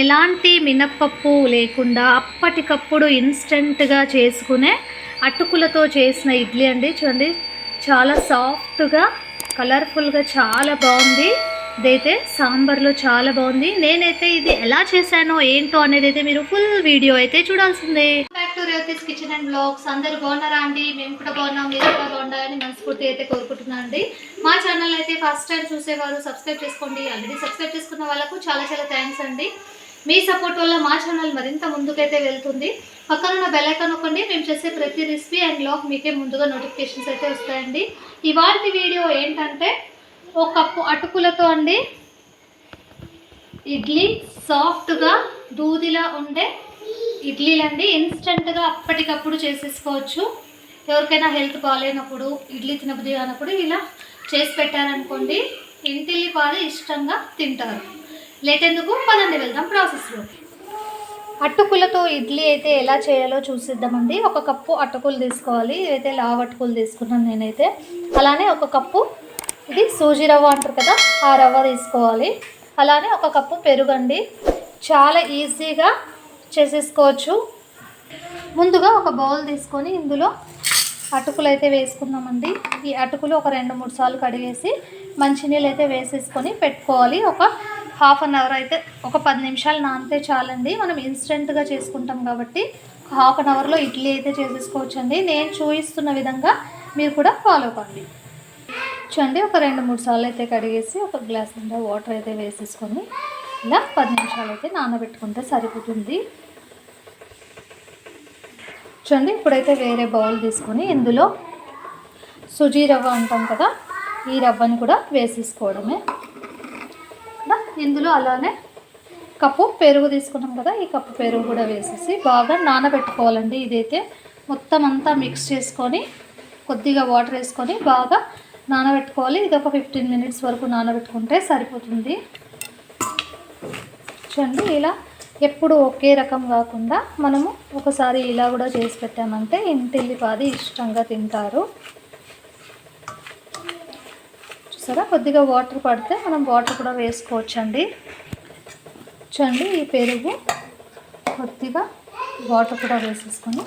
ఎలాంటి మినప్పప్పు లేకుండా అప్పటికప్పుడు ఇన్స్టెంట్గా చేసుకునే అటుకులతో చేసిన ఇడ్లీ అండి. చూడండి చాలా సాఫ్ట్గా కలర్ఫుల్గా చాలా బాగుంది. ఇదైతే సాంబార్లో చాలా బాగుంది. నేనైతే ఇది ఎలా చేశానో ఏంటో అనేది అయితే మీరు ఫుల్ వీడియో అయితే చూడాల్సిందే. Back to Revathi's kitchen and blogs అందరూ బాగున్నారా అండి? మేము కూడా బాగున్నాం. మీరు కూడా బాగుండాలని మనస్ఫూర్తి అయితే కోరుకుంటున్నాను అండి. మా ఛానల్ అయితే ఫస్ట్ టైం చూసేవారు సబ్స్క్రైబ్ చేసుకోండి. ఆల్రెడీ సబ్స్క్రైబ్ చేసుకున్న వాళ్ళకు చాలా చాలా థ్యాంక్స్ అండి. మీ సపోర్ట్ వల్ల మా ఛానల్ మరింత ముందుకైతే వెళ్తుంది. పక్కన ఉన్న బెల్ నొక్కండి. మేము చేసే ప్రతి రెసిపీ అండ్ బ్లాగ్ మీకే ముందుగా నోటిఫికేషన్స్ అయితే వస్తాయండి. ఇవాళ వీడియో ఏంటంటే ఒక కప్పు అటుకులతో అండి ఇడ్లీ సాఫ్ట్గా దూదిలా ఉండే ఇడ్లీలండి. ఇన్స్టెంట్గా అప్పటికప్పుడు చేసేసుకోవచ్చు. ఎవరికైనా హెల్త్ బాగాలేనప్పుడు ఇడ్లీ తినబుద్ధి కానప్పుడు ఇలా చేసి పెట్టారనుకోండి ఇంటిల్లి పాలు ఇష్టంగా తింటారు. లేట్ ఎందుకు పదండి వెళ్దాం ప్రాసెస్లో. అటుకులతో ఇడ్లీ అయితే ఎలా చేయాలో చూసిద్దామండి. ఒక కప్పు అటుకులు తీసుకోవాలి. ఇదైతే లావ్ అటుకులు తీసుకున్నాను నేనైతే. అలానే ఒక కప్పు ఇది సూజీ రవ్వ అంటారు కదా ఆ రవ్వ తీసుకోవాలి. అలానే ఒక కప్పు పెరుగండి. చాలా ఈజీగా చేసేసుకోవచ్చు. ముందుగా ఒక బౌల్ తీసుకొని ఇందులో అటుకులు అయితే వేసుకున్నామండి ఈ అటుకులు ఒక రెండు మూడు సార్లు కడిగేసి మంచినీళ్ళు అయితే వేసేసుకొని పెట్టుకోవాలి. ఒక హాఫ్ అన్ అవర్ అయితే ఒక పది నిమిషాలు నానితే చాలండి. మనం ఇన్స్టెంట్గా చేసుకుంటాం కాబట్టి హాఫ్ అన్ అవర్లో ఇడ్లీ అయితే చేసేసుకోవచ్చండి. నేను చూపిస్తున్న విధంగా మీరు కూడా ఫాలో కండి. చూడండి ఒక రెండు మూడు సార్లు అయితే కడిగేసి ఒక గ్లాస్ నిండా వాటర్ అయితే వేసేసుకొని ఇలా పది నిమిషాలు అయితే నానబెట్టుకుంటే సరిపోతుంది. చూడండి ఇప్పుడైతే వేరే బౌల్ తీసుకొని ఇందులో సుజీ రవ్వ అంటాం కదా ఈ రవ్వని కూడా వేసేసుకోవడమే. ఇందులో అలానే కప్పు పెరుగు తీసుకున్నాం కదా ఈ కప్పు పెరుగు కూడా వేసేసి బాగా నానబెట్టుకోవాలండి. ఇదైతే మొత్తం అంతా మిక్స్ చేసుకొని కొద్దిగా వాటర్ వేసుకొని బాగా నానబెట్టుకోవాలి. ఇది ఒక ఫిఫ్టీన్ మినిట్స్ వరకు నానబెట్టుకుంటే సరిపోతుంది. చూడండి ఇలా ఎప్పుడు ఒకే రకం కాకుండా మనము ఒకసారి ఇలా కూడా చేసి పెట్టామంటే ఇంటిల్లిపాది ఇష్టంగా తింటారు. చూసారా కొద్దిగా వాటర్ పడితే మనం వాటర్ కూడా వేసుకోవచ్చండి. చూడండి ఈ పెరుగు కొద్దిగా వాటర్ కూడా వేసేసుకొని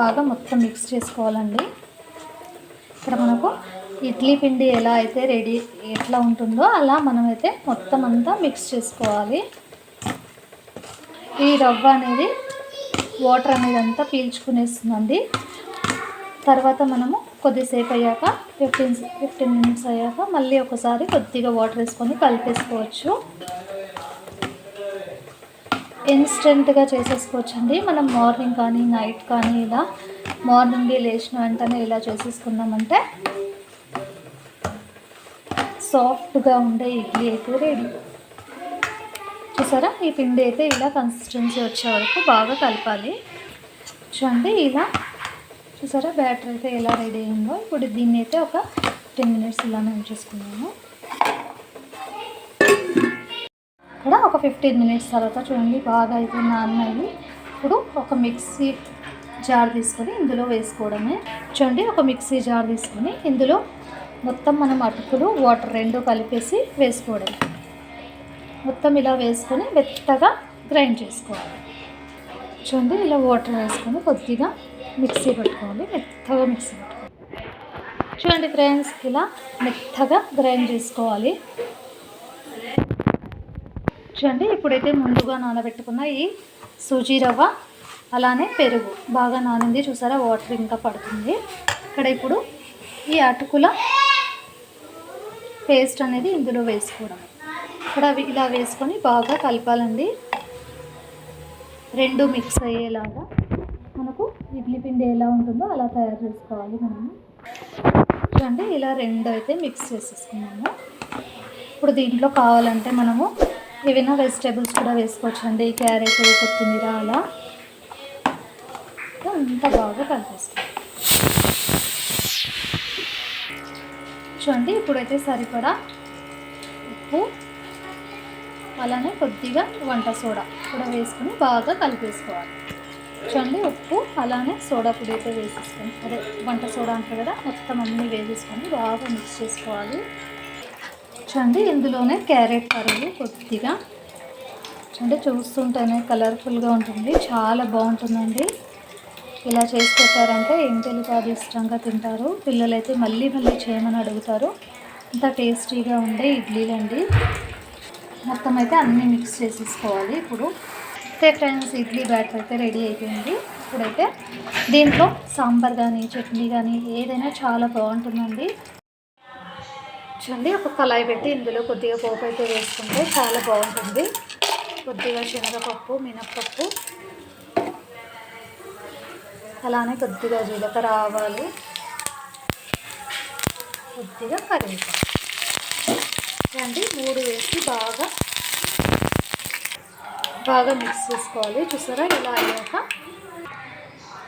బాగా మొత్తం మిక్స్ చేసుకోవాలండి. ఇక్కడ మనకు ఇడ్లీ పిండి ఎలా అయితే రెడీ ఎట్లా ఉంటుందో అలా మనమైతే మొత్తం అంతా మిక్స్ చేసుకోవాలి. ఈ రవ్వ అనేది వాటర్ అనేది అంతా పీల్చుకునేస్తుందండి. తర్వాత మనము కొద్దిసేపు అయ్యాక ఫిఫ్టీన్ ఫిఫ్టీన్ మినిట్స్ అయ్యాక మళ్ళీ ఒకసారి కొద్దిగా వాటర్ వేసుకొని కలిపేసుకోవచ్చు. ఇన్స్టెంట్గా చేసేసుకోవచ్చండి. మనం మార్నింగ్ కానీ నైట్ కానీ ఇలా మార్నింగే లేచిన వెంటనే ఇలా చేసేసుకున్నామంటే సాఫ్ట్గా ఉండే ఇడ్లీ అయితే రెడీ. చూసారా? ఈ పిండి అయితే ఇలా కన్సిస్టెన్సీ వచ్చే వరకు బాగా కలపాలి. చూడండి ఇలా చూసారా? బ్యాటర్ అయితే ఎలా రెడీ అయిందో ఇప్పుడు దీన్ని అయితే ఒక టెన్ మినిట్స్ ఇలానే ఉంచేసుకున్నాము. ఇక్కడ ఒక ఫిఫ్టీన్ మినిట్స్ తర్వాత చూడండి బాగా అయితే నాన్నాయి ఇప్పుడు ఒక మిక్సీ జార్ తీసుకొని ఇందులో వేసుకోవడమే. చూడండి ఒక మిక్సీ జార్ తీసుకొని ఇందులో మొత్తం మనం అటుకులు వాటర్ రెండు కలిపేసి వేసుకోవడం మొత్తం ఇలా వేసుకొని మెత్తగా గ్రైండ్ చేసుకోవాలి. చూడండి ఇలా వాటర్ వేసుకొని కొద్దిగా మిక్సీ పెట్టుకోవాలి మెత్తగా మిక్సీ పెట్టుకోవాలి. చూడండి ఫ్రెండ్స్ ఇలా మెత్తగా గ్రైండ్ చేసుకోవాలి. చూడండి ఇప్పుడైతే ముందుగా నానబెట్టుకున్న ఈ సూజీ రవ్వ అలానే పెరుగు. బాగా నానింది చూసారా వాటర్ ఇంకా పడుతుంది. ఇక్కడ ఇప్పుడు ఈ అటుకుల పేస్ట్ అనేది ఇందులో వేసుకోవడం. ఇక్కడ అవి ఇలా వేసుకొని బాగా కలపాలండి. రెండు మిక్స్ అయ్యేలాగా. మనకు ఇడ్లీ పిండి ఎలా ఉంటుందో అలా తయారు చేసుకోవాలి మనము. చూడండి ఇలా రెండు అయితే మిక్స్ చేసేసుకున్నాము. ఇప్పుడు దీంట్లో కావాలంటే మనము ఏవైనా వెజిటేబుల్స్ కూడా వేసుకోవచ్చండి. క్యారెట్ కొత్తిమీర అలా. అంత బాగా కలిపేసుకోవాలి. చూడండి ఇప్పుడైతే సరిపడా ఉప్పు అలానే కొద్దిగా వంట సోడా కూడా వేసుకొని బాగా కలిపేసుకోవాలి. చూడండి ఉప్పు అలానే సోడా పొడి అయితే వేసేసుకొని అదే వంట సోడా అంటారు కదా మొత్తం అన్నీ వేసేసుకొని బాగా మిక్స్ చేసుకోవాలి. చూడండి ఇందులోనే క్యారెట్ తరుగు కొద్దిగా. అంటే చూస్తుంటేనే కలర్ఫుల్గా ఉంటుంది. చాలా బాగుంటుందండి. ఇలా చేసి పెట్టారంటే ఇంటికి కాదు ఇష్టంగా తింటారు. పిల్లలైతే మళ్ళీ మళ్ళీ చేయమని అడుగుతారు. అంత టేస్టీగా ఉండే ఇడ్లీలండి. మొత్తం అయితే అన్నీ మిక్స్ చేసేసుకోవాలి ఇప్పుడు. అయితే ఫ్రెండ్స్ ఇడ్లీ బ్యాటర్ అయితే రెడీ అయిపోయింది. ఇప్పుడైతే దీంట్లో సాంబార్ కానీ చట్నీ కానీ ఏదైనా చాలా బాగుంటుందండి. చూడండి ఒక కళాయి పెట్టి ఇందులో కొద్దిగా పోపు అయితే వేసుకుంటే చాలా బాగుంటుంది. కొద్దిగా శనగపప్పు మినప్పప్పు. అలానే కొద్దిగా జీలకర్ర ఆవాలు. కొద్దిగా కరివేపాకు. చూడండి మూడు వేసి బాగా బాగా మిక్స్ చేసుకోవాలి. చూసారా ఇలా అయ్యాక?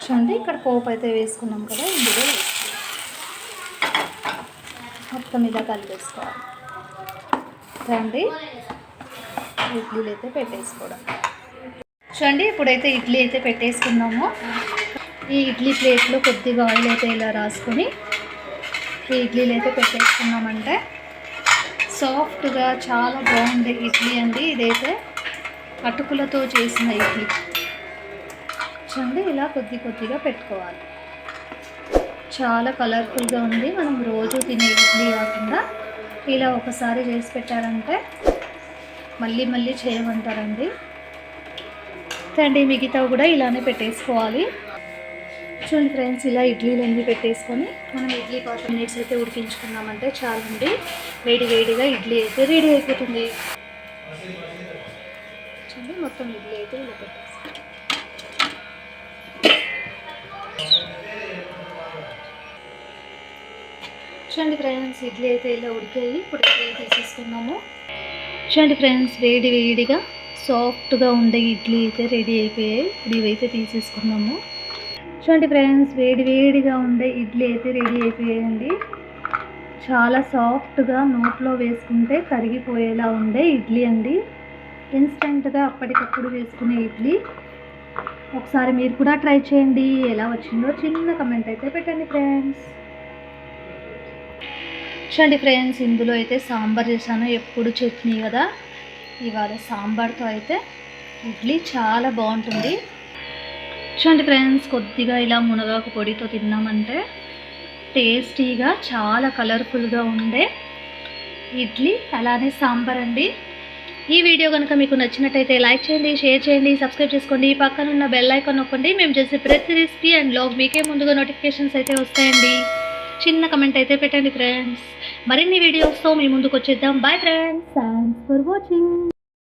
చూడండి ఇక్కడ పోపు అయితే వేసుకున్నాం కదా ఇందులో మొత్తం ఇలా కలిపేసుకోవాలి. చూడండి ఇడ్లీలు అయితే పెట్టేసుకోవడం. చూడండి ఇప్పుడైతే ఇడ్లీ అయితే పెట్టేసుకున్నాము. ఈ ఇడ్లీ ప్లేట్లో కొద్దిగా ఆయిల్ అయితే ఇలా రాసుకొని ఈ ఇడ్లీలు అయితే పెట్టేసుకున్నామంటే సాఫ్ట్గా చాలా బాగుంది ఇడ్లీ అండి ఇదైతే. అటుకులతో చేసిన ఇడ్లీ. చూడండి ఇలా కొద్ది కొద్దిగా పెట్టుకోవాలి. చాలా కలర్ఫుల్గా ఉంది. మనం రోజు తినే ఇడ్లీ కాకుండా ఇలా ఒకసారి చేసి పెట్టారంటే మళ్ళీ మళ్ళీ చేయమంటారండి. అండి మిగతా కూడా ఇలానే పెట్టేసుకోవాలి. చూడండి ఫ్రెండ్స్ ఇలా ఇడ్లీలు అన్నీ పెట్టేసుకొని మనం ఇడ్లీ పాత్ర మినిట్స్ అయితే ఉడికించుకున్నామంటే చాలండి. వేడి వేడిగా ఇడ్లీ అయితే రెడీ అయిపోతుంది. చూడండి మొత్తం ఇడ్లీ అయితే ఇలా పెట్టేసి చూడండి ఫ్రెండ్స్ ఇడ్లీ అయితే ఇలా ఉడికాయి. ఇప్పుడు ఇడ్లీ తీసేసుకున్నాము చూడండి ఫ్రెండ్స్ వేడి వేడిగా సాఫ్ట్గా ఉండే ఇడ్లీ అయితే రెడీ అయిపోయాయి. ఇప్పుడు ఇవైతే తీసేసుకున్నాము చూడండి ఫ్రెండ్స్ వేడి వేడిగా ఉండే ఇడ్లీ అయితే రెడీ అయిపోయాయండి. చాలా సాఫ్ట్గా నోట్లో వేసుకుంటే కరిగిపోయేలా ఉండే ఇడ్లీ అండి. ఇన్స్టెంట్గా అప్పటికప్పుడు వేసుకునే ఇడ్లీ. ఒకసారి మీరు కూడా ట్రై చేయండి ఎలా వచ్చిందో చిన్న కమెంట్ అయితే పెట్టండి ఫ్రెండ్స్. చూడండి ఫ్రెండ్స్ ఇందులో అయితే సాంబార్ చేశాను ఎప్పుడు చట్నీ కదా. ఇవాళ సాంబార్తో అయితే ఇడ్లీ చాలా బాగుంటుంది. చూడండి ఫ్రెండ్స్ కొద్దిగా ఇలా మునగాకు పొడితో తిన్నామంటే టేస్టీగా చాలా కలర్ఫుల్గా ఉండే ఇడ్లీ అలానే సాంబార్ అండి. ఈ వీడియో కనుక మీకు నచ్చినట్టయితే లైక్ చేయండి షేర్ చేయండి సబ్స్క్రైబ్ చేసుకోండి. పక్కన ఉన్న బెల్ ఐకాన్ నొక్కండి. మేము చేసే ప్రతి రెసిపీ అండ్ బ్లాగ్ మీకే ముందుగా నోటిఫికేషన్స్ అయితే వస్తాయండి. చిన్న కమెంట్ అయితే పెట్టండి ఫ్రెండ్స్ మరిన్ని వీడియోస్తో మీ ముందుకు వచ్చేద్దాం. Bye friends thanks for watching